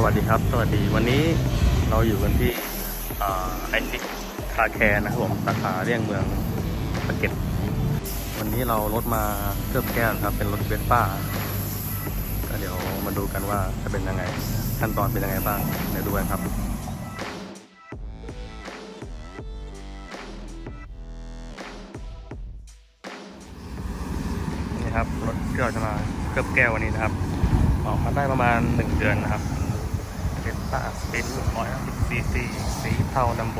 สวัสดีครับ สวัสดีวันนี้เราอยู่กันที่ไอซิกคาแคร์นะครับผมสาขาเลี่ยงเมืองปากเก็ดวันนี้เรารถมาเคลือบแก้วครับ เป็นรถเวสป้าก็เดี๋ยวมาดูกันว่าจะเป็นยังไง ขั้นตอนเป็นยังไงบ้างเดี๋ยวดูกันครับนี่ครับรถที่เราจะมาเคลือบแก้ววันนี้นะครับ ออกมาได้ประมาณ 1 เดือนนะครับ ตาสปินร้อยสิบซีซีสีเทาดัมโบ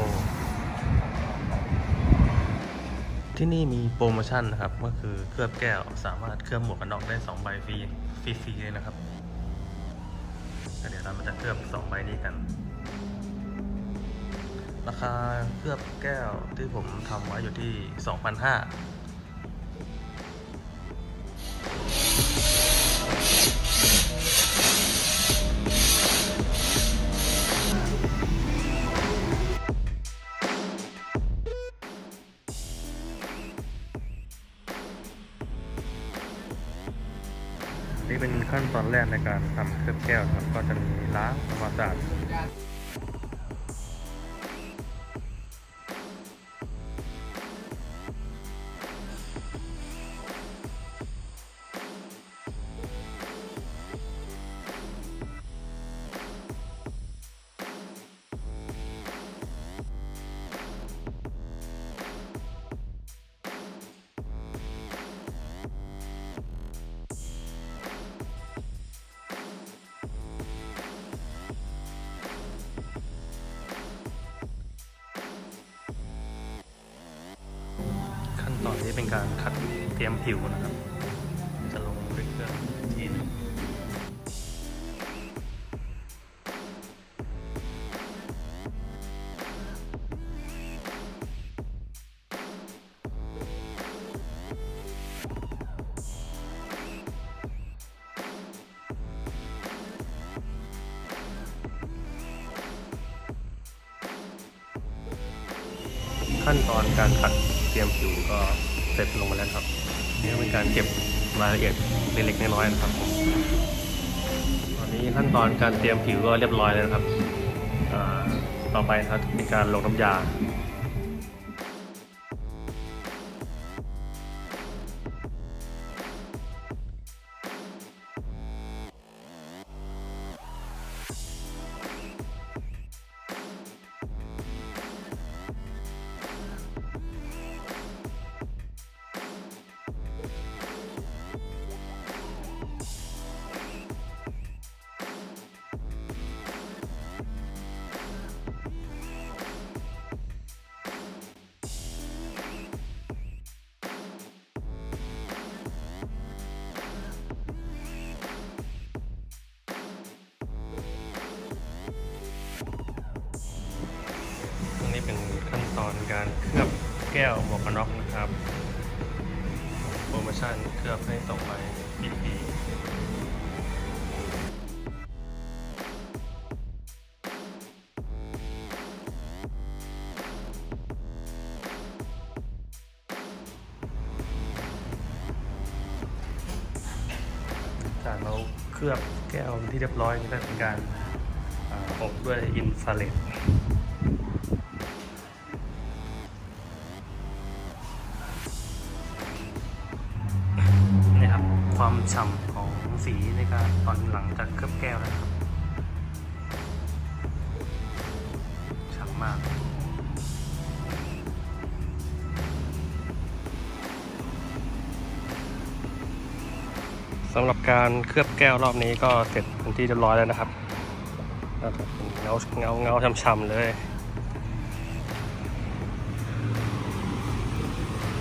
ที่นี่มีโปรโมชั่นนะครับ ก็คือเคลือบแก้วสามารถเคลือบหมวกกันน็อกได้ 2 ใบฟรีฟรีเลยนะครับ เดี๋ยวเรามาจะเคลือบ 2 ใบนี้กัน ราคาเคลือบแก้วที่ผมทำไว้อยู่ที่ 2,500 นี่เป็นขั้นตอนแรกในการทำเคลือบแก้วครับ ก็จะมีล้างทำความสะอาด อนนี้เป็นการคัดเตรียมผิวนะครับ จะลงด้วยเครื่องอีกทีหนึงขั้นตอนการขัด เตรียมผิวก็เสร็จลงมาแล้วครับนี่เป็นการเก็บรายละเอียดเล็กๆน้อยๆนะครับ ตอนนี้ขั้นตอนการเตรียมผิวก็เรียบร้อยแล้วนะครับต่อไปครับมีการลงน้ำยา แก้วหมวกกันน็อกนะครับ โปรโมชั่นเคลือบให้สองใบฟรีจากเราเคลือบแก้วที่เรียบร้อยนี่ก็เป็นการอ่าอบด้วยอินฟราเรด ความฉ่ำของสีในการตอนหลังจากเคลือบแก้วนะครับฉ่ำมากสำหรับการเคลือบแก้วรอบนี้ก็เสร็จเป็นที่เรียบร้อยแล้วนะครับเป็นเงาเงาเงาช่ำๆเลย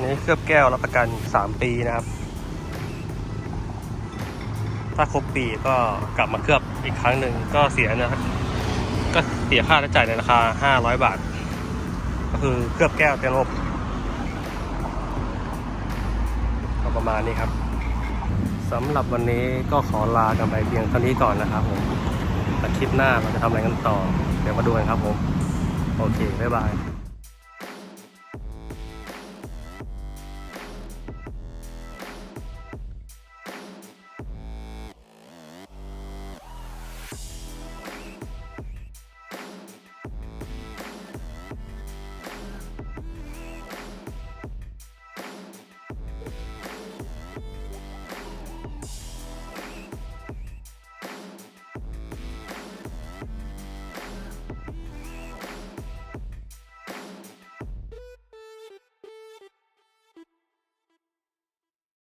นี่เคลือบแก้วรับประกัน 3 ปีนะครับ ถ้าครบปีก็กลับมาเคลือบอีกครั้งหนึ่งก็เสียนะครับ ก็เสียค่าใช้จ่ายในราคา 500 บาท ก็คือเคลือบแก้วเต็มระบบก็ประมาณนี้ครับสำหรับวันนี้ก็ขอลากันไปเพียงเท่านี้ก่อนนะครับผมแต่คลิปหน้าเราจะทำอะไรกันต่อ เดี๋ยวมาดูกันครับผม โอเค บ๊ายบาย